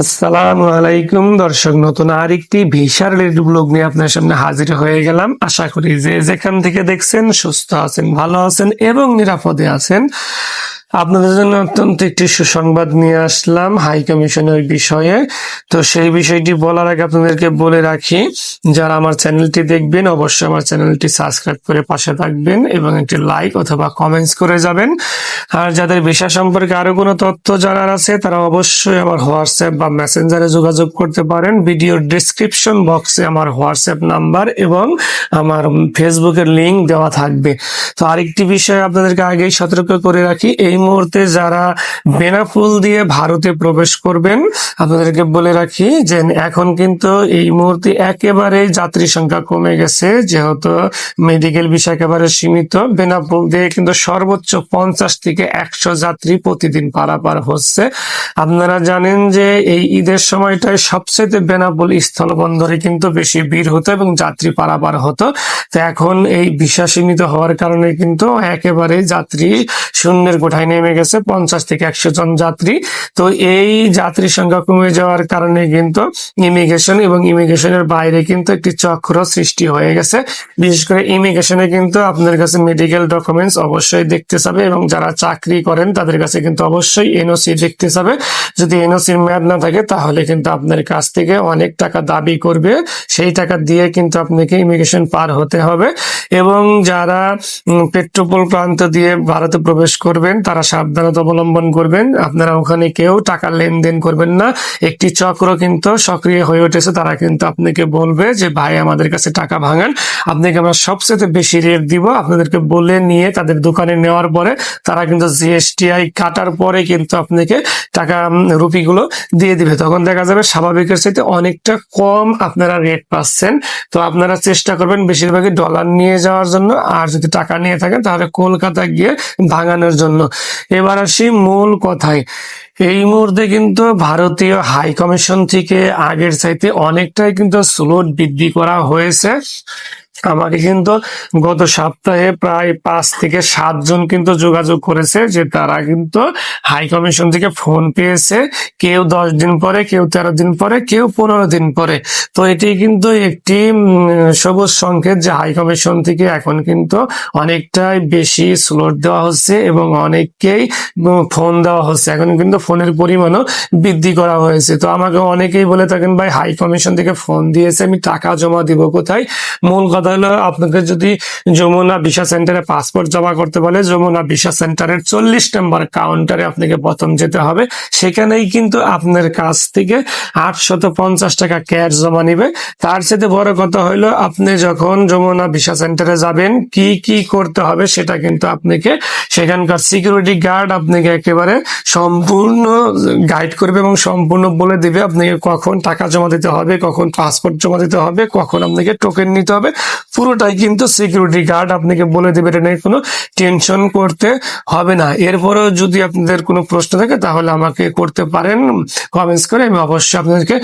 আসসালামু আলাইকুম, দর্শক, নতুন আরেকটি ভিসার রিলেটেড ব্লগ নিয়ে আপনার সামনে হাজির হয়ে গেলাম। আশা করি যে যেখান থেকে দেখছেন, সুস্থ আছেন, ভালো আছেন এবং নিরাপদে আছেন। আপনাদের জন্য অত্যন্ত একটি সুসংবাদ নিয়ে আসলাম হাই কমিশনের বিষয়ে। তো সেই বিষয়টি বলার আগে আপনাদেরকে বলে রাখি, যারা আমার চ্যানেলটি দেখবেন, অবশ্যই আমার চ্যানেলটি সাবস্ক্রাইব করে পাশে থাকবেন এবং একটি লাইক অথবা কমেন্টস করে যাবেন। আর যাদের ভিসা সম্পর্কে আরও কোনো তথ্য জানার আছে, তারা অবশ্যই আমার হোয়াটসঅ্যাপ বা মেসেঞ্জারে যোগাযোগ করতে পারেন। ভিডিওর ডিসক্রিপশন বক্সে আমার হোয়াটসঅ্যাপ নাম্বার এবং আমার ফেসবুকের লিঙ্ক দেওয়া থাকবে। তো আরেকটি বিষয় আপনাদেরকে আগেই সতর্ক করে রাখি, এই মুহূর্তে যারা বেনাফুল দিয়ে ভারতে প্রবেশ করবেন, আপনাদেরকে বলে রাখি যে এখন কিন্তু এই মুহূর্তে একেবারে যাত্রী সংখ্যা কমে গেছে, যেহেতু মেডিকেল বিষয় একেবারে সীমিত। বেনাফুল দিয়ে কিন্তু সর্বোচ্চ পঞ্চাশ থেকে একশো যাত্রী প্রতিদিন পারাপার হচ্ছে। আপনারা জানেন যে এই ঈদের সময়টায় সবচেয়ে বেনাপোল স্থলবন্দরে কিন্তু বেশি ভিড় হতো এবং যাত্রী পারাপার হতো। তো এখন এই ভিসা সীমিত হওয়ার কারণে কিন্তু একেবারে যাত্রী শূন্যের কোঠায় নেমে গেছে পঞ্চাশ থেকে একশো জন যাত্রী। তো এই যাত্রী সংখ্যা কমে যাওয়ার কারণে কিন্তু ইমিগ্রেশন এবং ইমিগ্রেশনের বাইরে কিন্তু একটি চক্র সৃষ্টি হয়ে গেছে। বিশেষ করে ইমিগ্রেশনে কিন্তু আপনার কাছে মেডিকেল ডকুমেন্টস অবশ্যই দেখতে চাবে এবং যারা চাকরি করেন তাদের কাছে কিন্তু অবশ্যই এনওসি দেখতে চাবে যদি এনওসির মেয়াদ না থাকে তাহলে কিন্তু আপনার কাছ থেকে অনেক টাকা দাবি করবে। সেই টাকা দিয়ে কিন্তু আপনাকে ইমিগ্রেশন পার হতে হবে। এবং যারা পেট্রোপোল প্রান্ত দিয়ে ভারতে প্রবেশ করবেন তারা সাবধানতা অবলম্বন করবেন, আপনারা ওখানে কেউ টাকা লেনদেন করবেন না। একটি চক্র কিন্তু সক্রিয় হয়ে উঠেছে, তারা কিন্তু আপনাকে বলবে যে, ভাই, আমাদের কাছে টাকা ভাঙান। আপনাকে আমরা সবচেয়ে বেশি রেট দিব। আপনাদেরকে বলে নিয়ে তাদের দোকানে নেওয়ার পরে তারা কিন্তু জিএসটিআই কাটার পরে কিন্তু আপনাকে টাকা রুপিগুলো দিয়ে দিবে। তখন দেখা যাবে স্বাভাবিকের চাইতে অনেকটা কম আপনারা রেট পাচ্ছেন। তো আপনারা চেষ্টা করবেন বেশিরভাগই ডলার নিয়ে যাওয়ার জন্য। আর যদি টাকা নিয়ে থাকেন, তাহলে কলকাতা গিয়ে ভাঙানোর জন্য। এবার আসি মূল কথায়। এই মুহূর্তে কিন্তু ভারতীয় হাই কমিশন থেকে আগের চাইতে অনেকটাই কিন্তু স্লোট বৃদ্ধি করা হয়েছে। আমাকে কিন্তু গত সপ্তাহে প্রায় পাঁচ থেকে সাতজন কিন্তু যোগাযোগ করেছে যে তারা কিন্তু হাই কমিশন থেকে ফোন পেয়েছে। কেউ দশ দিন পরে, কেউ তেরো দিন পরে, কেউ পনেরো দিন পরে। তো এটি কিন্তু একটি সবুজ সংকেত যে হাই কমিশন থেকে এখন কিন্তু অনেকটাই বেশি স্লোট দেওয়া হচ্ছে এবং অনেককেই ফোন দেওয়া হচ্ছে। এখন কিন্তু ফোনের পরিমাণও বৃদ্ধি করা হয়েছে। তো আমাকে অনেকেই বলে থাকেন, ভাই, হাই কমিশন থেকে ফোন দিয়েছে, আমি টাকা জমা দিব কোথায়? মূল কথা হলো আপনাকে যদি যমুনা ভিসা সেন্টারে পাসপোর্ট জমা করতে বলে, যমুনা ভিসা সেন্টারের চল্লিশ নম্বর কাউন্টারে আপনাকে প্রথম যেতে হবে। সেখানেই কিন্তু আপনার কাছ থেকে আটশত পঞ্চাশ টাকা ক্যাশ জমা নিবে। তার সাথে বড় কথা হলো, আপনি যখন যমুনা ভিসা সেন্টারে যাবেন, কি কি করতে হবে সেটা কিন্তু আপনাকে সেখানকার সিকিউরিটি গার্ড আপনাকে একেবারে সম্পূর্ণ গাইড করবে এবং সম্পূর্ণ বলে দিবে। আপনাকে কখন টাকা জমা দিতে হবে, কখন পাসপোর্ট জমা দিতে হবে, কখন আপনাকে টোকেন নিতে হবে। পুরোটাই কিন্তু সিকিউরিটি গার্ড আপনাকে বলে দেবে এটা নিয়ে কোনো টেনশন করতে হবে না। এরপরেও যদি আপনাদের কোনো প্রশ্ন থাকে তাহলে আমাকে করতে পারেন কমেন্টস করে আমি অবশ্যই আপনাদেরকে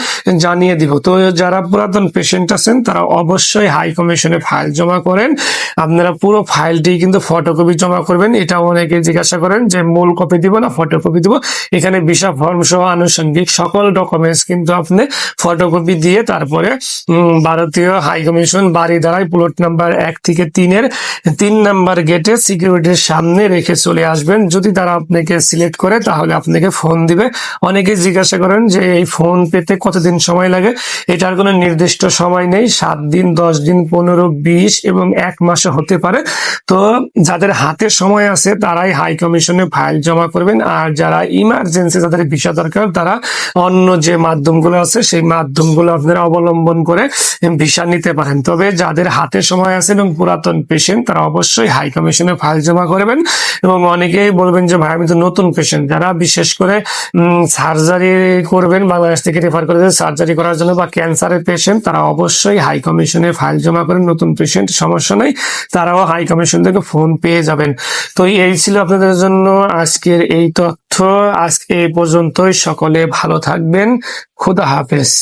জানিয়ে দিব। তো যারা পুরাতন পেশেন্ট আছেন, তারা অবশ্যই হাই কমিশনে ফাইল জমা করেন। আপনারা পুরো ফাইলটি কিন্তু ফটোকপি জমা করবেন। এটা অনেকে জিজ্ঞাসা করেন যে, মূল কপি দিব না ফটোকপি দিব? এখানে ভিসা ফর্ম সহ আনুষঙ্গিক সকল ডকুমেন্টস কিন্তু আপনি ফটোকপি দিয়ে তারপরে ভারতীয় হাই কমিশন বাড়ি দাঁড়ায় প্লট নাম্বার এক থেকে তিনের তিন নাম্বার গেটে সিকিউরিটির সামনে রেখে চলে আসবেন। যদি তারা আপনাকে সিলেক্ট করে, তাহলে আপনাকে ফোন দিবে। অনেকে জিজ্ঞাসা করেন যে, এই ফোন পেতে কতদিন সময় লাগে? এটার কোনো নির্দিষ্ট সময় নেই। সাত দিন, দশ দিন, পনেরো, বিশ এবং এক মাসে হতে পারে। তো যাদের হাতে সময় আছে, তারাই হাই কমিশনে ফাইল জমা করবেন। আর যারা ইমার্জেন্সি যাদের ভিসা দরকার, তারা অন্য যে মাধ্যমগুলো আছে, সেই মাধ্যমগুলো আপনারা অবলম্বন করে ভিসা নিতে পারেন। তবে যাদের হাতে সময় আছে এবং পুরাতন পেশেন্ট তারা অবশ্যই হাই কমিশনে ফাইল জমা করবেন। এবং অনেকেই বলবেন যে, ভাই, আমি তো নতুন পেশেন্ট যারা বিশেষ করে সার্জারি করবেন, বাংলাদেশ থেকে রেফার করে সার্জারি করার জন্য বা ক্যান্সারের পেশেন্ট তারা অবশ্যই হাই কমিশনে ফাইল জমা করেন। নতুন পেশেন্ট সমস্যা নেই। তারাও হাই কমিশন থেকে ফোন পেয়ে যাবেন। তো এই ছিল আপনাদের জন্য আজকের এই তথ্য। আজকে এই পর্যন্তই। সকলে ভালো থাকবেন। খুদা হাফেজ।